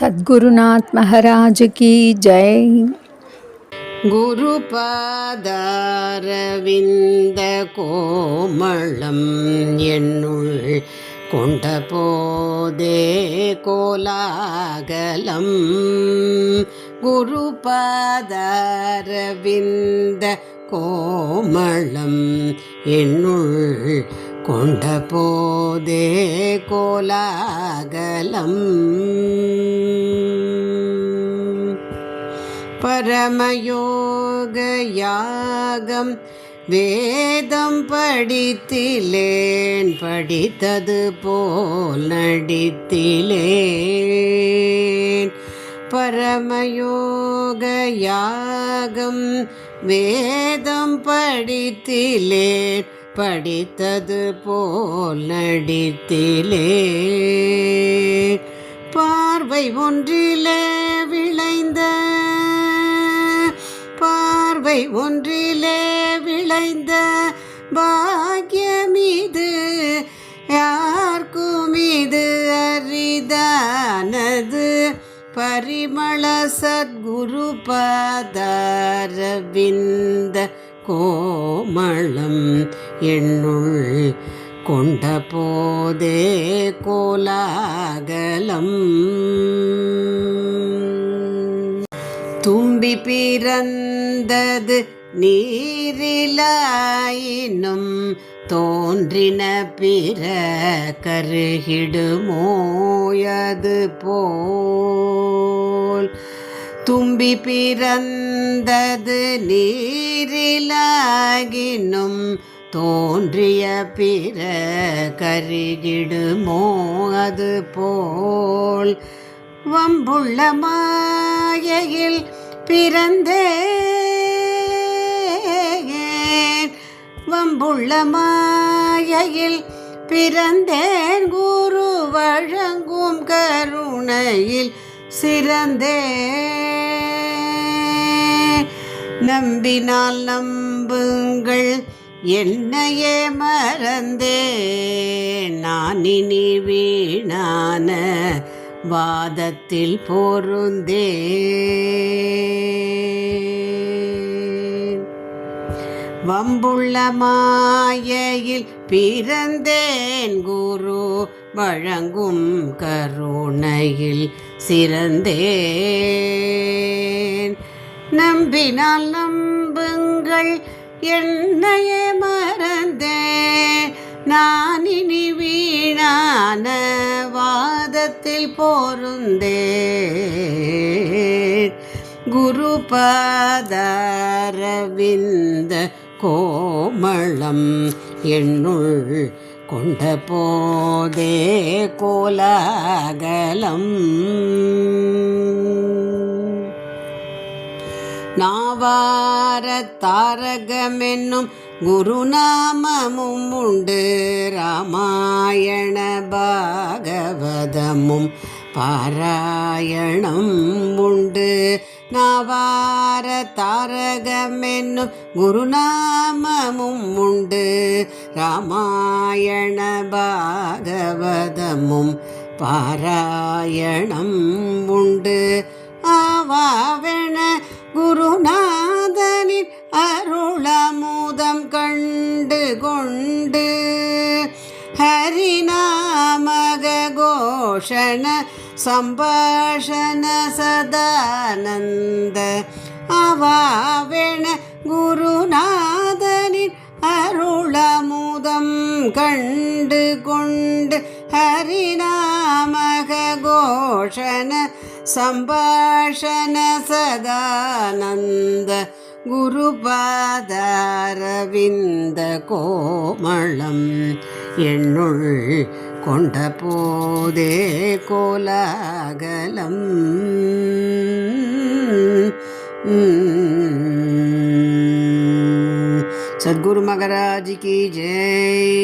சத்குருநாத் மகாராஜ் கி ஜெய். குருபாதாரவிந்த கோமளம் என்னுள் கொண்ட போதே கோலாகலம். குருபாதாரவிந்த கோமளம் என்னுள் கொண்ட போதே கோலாகலம். பரமயோக யாகம் வேதம் படித்திலேன் படித்தது போல் நடித்திலேன். பரமயோக யாகம் வேதம் படித்திலேன் படித்தது போல் நடித்திலே பார்வை ஒன்றிலே விளைந்த பார்வை ஒன்றிலே விளைந்த பாக்கியமிது யார்க்கும் இது அரிதானது? பரிமள சத்குரு பாதாரவிந்த கோமளம் என்னுள் கொண்ட போதே கோலாகலம். தும்பி பிறந்தது நீரிலாயினும் தோன்றின பிற கருகிடுமோயது போல் தும்பி பிறந்த பிறந்தது நீரிலாகினும் தோன்றிய பிற கருகிடுமோ அது போல் வம்புள்ள மாயையில் பிறந்தே வம்புள்ள மாயையில் பிறந்தேன். குரு வழங்கும் கருணையில் சிறந்தேன். நம்பினால் நம்புங்கள் என்னையே மறந்தே நான் இனி வீணான வாதத்தில் பொருந்தே வம்புள்ள மாயையில் பிறந்தேன் குரு வழங்கும் கருணையில் சிறந்தேன். அன்பினால் நம்புங்கள் என்னையே மறந்தே. நான் இனி வீணான வாதத்தில் பொருந்தேன். குரு பாதாரவிந்த கோமளம் என்னுள் கொண்ட போதே கோலாகலம். நாவார தாரகமென்னும் குருநாமமும் உண்டு ராமாயண பாகவதமும் பாராயணம் உண்டு. நாவார தாரகமென்னும் குருநாமமும் உண்டு ராமாயண பாகவதமும் பாராயணம் உண்டு. ஆவாவென கோஷண சம்பாஷண சதானந்த. அவாவென குருநாதனின் அருளமுதம் கண்டு கொண்டு ஹரிநாமக கோஷண சம்பாஷண சதானந்த. குருபாதாரவிந்த கோமளம் என்னுள் கொண்ட போதே கோலாகலம் சத்குரு மகராஜ் கி ஜெய்